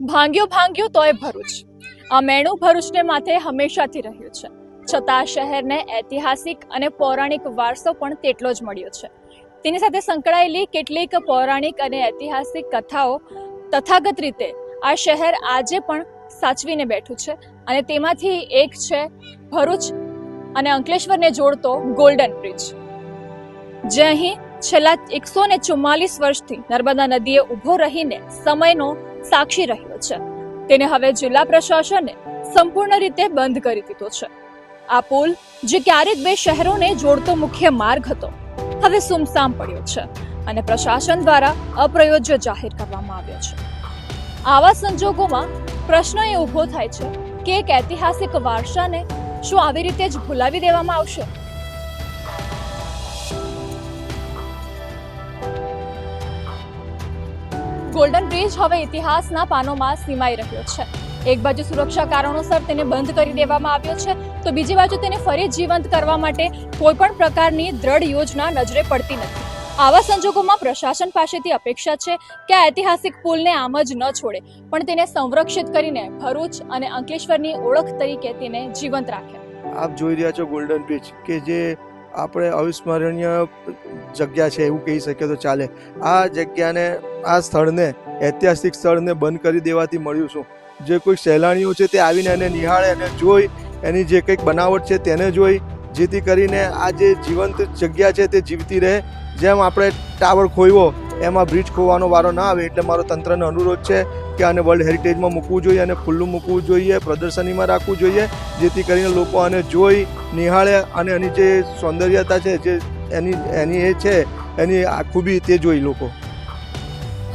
ભાંગ્યો ભાંગ્યો તોય ભરૂચ. આ મેણું ભરૂચને માથે હંમેશાથી રહ્યું છે. છતાં શહેરને ઐતિહાસિક અને પૌરાણિક વારસો પણ તેટલો જ મળ્યો છે. તેની સાથે સંકળાયેલી કેટલીક પૌરાણિક અને ઐતિહાસિક કથાઓ તથાગત રીતે આ શહેર આજે પણ સાચવીને બેઠું છે અને તેમાંથી એક છે ભરૂચ અને અંકલેશ્વરને જોડતો ગોલ્ડન બ્રિજ. જે અહીં છેલ્લા એકસો ને ચુમ્માલીસ વર્ષથી નર્મદા નદીએ ઊભો રહીને સમયનો સાક્ષી રહ્યો છે. તેને હવે જિલ્લા પ્રશાસને સંપૂર્ણ રીતે બંધ કરી દીધો છે. આ પુલ જે ક્યારેક બે શહેરોને જોડતો મુખ્ય માર્ગ હતો, હવે સુમસામ પડ્યો છે અને પ્રશાસન દ્વારા અપ્રયોજ્ય જાહેર કરવામાં આવ્યો છે. આવા સંજોગોમાં પ્રશ્ન એ ઊભો થાય છે કે એક ઐતિહાસિક વારસાને શું આવી રીતે જ ભૂલાવી દેવામાં આવશે? ગોલ્ડન બ્રિજ હવે ઇતિહાસના પાનોમાં સીમાઈ રહ્યો છે. એક બાજુ સુરક્ષા કારણોસર તેને બંધ કરી દેવામાં આવ્યો છે, તો બીજી બાજુ તેને ફરી જીવંત કરવા માટે કોઈ પણ પ્રકારની દ્રઢ યોજના નજરે પડતી નથી. આવા સંજોગોમાં પ્રશાસન પાસેથી અપેક્ષા છે કે આ ઐતિહાસિક પુલને આમ જ ન છોડે, પણ તેને સંરક્ષિત કરીને ભરૂચ અને અંકલેશ્વરની ઓળખ તરીકે તેને જીવંત રાખે. આપ જોઈ રહ્યા છો ગોલ્ડન બ્રિજ કે જે આપણે અવિસ્મરણીય જગ્યા છે એવું કહી શકીએ તો ચાલે. આ જગ્યાને, આ સ્થળને, ઐતિહાસિક સ્થળને બંધ કરી દેવાથી મળ્યું છું. જે કોઈ સહેલાણીઓ છે તે આવીને એને નિહાળે અને જોઈ, એની જે કંઈક બનાવટ છે તેને જોઈ, જેથી કરીને આ જે જીવંત જગ્યા છે તે જીવતી રહે. જેમ આપણે ટાવર ખોઈવો એમાં બ્રિજ ખોવાનો વારો ના આવે એટલે મારો તંત્રને અનુરોધ છે કે આને વર્લ્ડ હેરિટેજમાં મૂકવું જોઈએ અને ખુલ્લું મૂકવું જોઈએ, પ્રદર્શનીમાં રાખવું જોઈએ, જેથી કરીને લોકો આને જોઈ, નિહાળે અને એની જે સૌંદર્યતા છે, જે એની એની એ છે, એની ખૂબી તે જોઈ લોકો.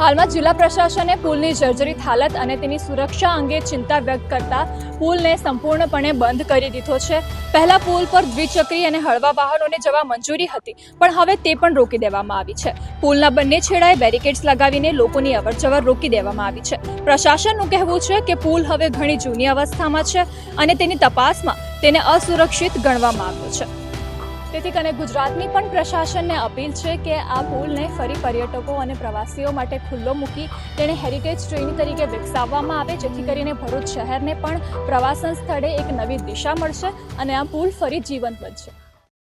હાલમાં જિલ્લા પ્રશાસને પુલની જર્જરિત હાલત અને તેની સુરક્ષા અંગે ચિંતા વ્યક્ત કરતા પુલને સંપૂર્ણપણે બંધ કરી દીધો છે. પહેલા પુલ પર દ્વિચક્રી અને હળવા વાહનોને જવા મંજૂરી હતી, પણ હવે તે પણ રોકી દેવામાં આવી છે. પુલના બંને છેડાએ બેરિકેડ્સ લગાવીને લોકોની અવરજવર રોકી દેવામાં આવી છે. પ્રશાસનનું કહેવું છે કે પુલ હવે ઘણી જૂની અવસ્થામાં છે અને તેની તપાસમાં તેને અસુરક્ષિત ગણવામાં આવ્યો છે. તેથી કને ગુજરાતની પણ પ્રશાસનને અપીલ છે કે આ પુલને ફરી પર્યટકો અને પ્રવાસીઓ માટે ખુલ્લો મૂકી તેને હેરિટેજ ટ્રેન તરીકે વિકસાવવામાં આવે, જેથી કરીને ભરૂચ શહેરને પણ પ્રવાસન સ્થળે એક નવી દિશા મળશે અને આ પુલ ફરી જીવંત બનશે.